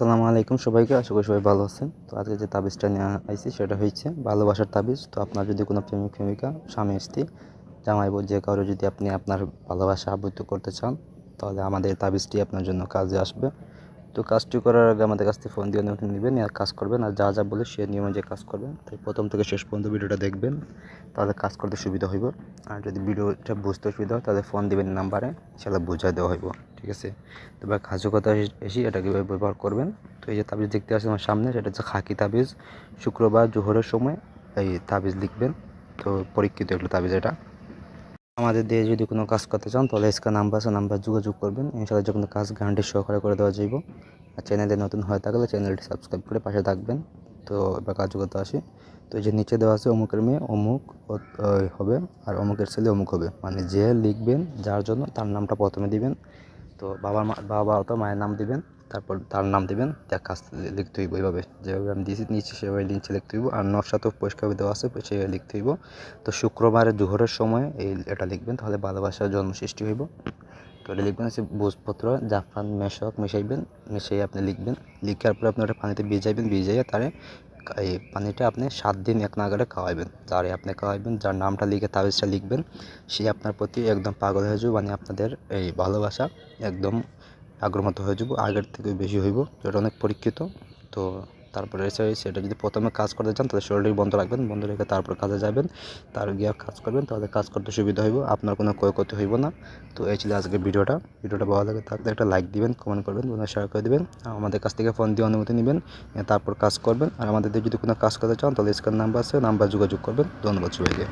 আসসালামু আলাইকুম সবাইকে, আশা করি সবাই ভালো আছেন। তো আজকে যে তাবিজটা নিয়ে আইছি সেটা হচ্ছে ভালোবাসার তাবিজ। তো আপনার যদি কোনো প্রেমিক প্রেমিকা, স্বামী, স্ত্রী, জামাই যে কারও যদি আপনি আপনার ভালোবাসা আবৃত্ত করতে চান, তাহলে আমাদের তাবিজটি আপনার জন্য কাজে আসবে। তো কাজটি করার আগে আমাদের কাছ থেকে ফোন দিয়ে অনুমতি নেবেন আর কাজ করবেন, আর যা যা বলে সে নিয়মে যে কাজ করবেন তাই প্রথম থেকে শেষ পর্যন্ত ভিডিওটা দেখবেন, তাহলে কাজ করতে সুবিধা হইব। আর যদি ভিডিওটা বুঝতে অসুবিধা হয়, তাহলে ফোন দিবেন নাম্বারে সেটা বুঝাই দেওয়া হইব। ঠিক আছে? তো এবার কাজু কথা এসে এটা কীভাবে ব্যবহার করবেন? তো এই যে তাবিজ দেখতে আসছে আমার সামনে, সেটা হচ্ছে খাকি তাবিজ। শুক্রবার জোহরের সময় এই তাবিজ লিখবেন। তো পরীক্ষিত একটু তাবিজ এটা। আমাদের দিয়ে যদি কোনো কাজ করতে চান, তাহলে স্ক্যান নাম্বার আছে নাম্বার যোগাযোগ করবেন। ইনশাআল্লাহ যে কোনো কাজ গ্যারান্টি সহকারে করে দেওয়া যাইব। আর চ্যানেলে নতুন হয়ে থাকলে চ্যানেলটি সাবস্ক্রাইব করে পাশে থাকবেন। তো এবার কাজ করতে আসি। তো এই যে নিচে দেওয়া আছে অমুকের মেয়ে, অমুক হবে। আর অমুকের ছেলে, অমুক হবে। মানে যে লিখবেন, যার জন্য তার নামটা প্রথমে দিবেন। তো বাবার মা, বাবা অথবা মায়ের নাম দিবেন, তারপর তার নাম দিবেন তার কাজ লিখতে হইব এইভাবে। যেভাবে আমি দিয়েছি নিচে সেভাবে নিচে লিখতে হইব, আর নকশা তো পরিষ্কার দেওয়া আছে, সেভাবে লিখতে হইব। তো শুক্রবারে জোহরের সময় এই এটা লিখবেন, তাহলে ভালোবাসার জন্ম সৃষ্টি হইব। তো এটা লিখবেন হচ্ছে ভোজপত্র, জাফরান, মেশক মিশাইবেন, মিশিয়ে আপনি লিখবেন। লিখার পরে আপনি ওটা পানিতে ভিজাইবেন, ভিজাইয়া তারে এই পানিটা আপনি সাত দিন এক নাগারে খাওয়াইবেন। যারে আপনি খাওয়াইবেন, যার নামটা লিখে তাবিজটা লিখবেন, সে আপনার প্রতি একদম পাগল হয়ে যাবে মানে আপনাদের এই ভালোবাসা একদম আগ্রহমত হয়ে যাব আগের থেকে বেশি হইব এটা অনেক পরীক্ষিত। তো তারপরে এসে সেটা যদি প্রথমে কাজ করতে চান, তাহলে শরীরটি বন্ধ রাখবেন, বন্ধ রেখে তারপর কাজে যাবেন। তার গিয়ে কাজ করবেন, তাহলে কাজ করতে সুবিধা হইব, আপনার কোনো ক্ষয়ক্ষতি হইব না। তো এই ছিল আজকে ভিডিওটা। ভিডিওটা ভালো লাগে থাকলে একটা লাইক দিবেন কমেন্ট করবেন, বন্ধুরা শেয়ার করে দেবেন। আমাদের কাছ থেকে ফোন দিয়ে অনুমতি নেবেন তারপর কাজ করবেন। আর আমাদের যদি কোনো কাজ করতে চান, তাহলে স্ক্যান নাম্বার আছে নাম্বার যোগাযোগ করবেন। ধন্যবাদ সবাইকে।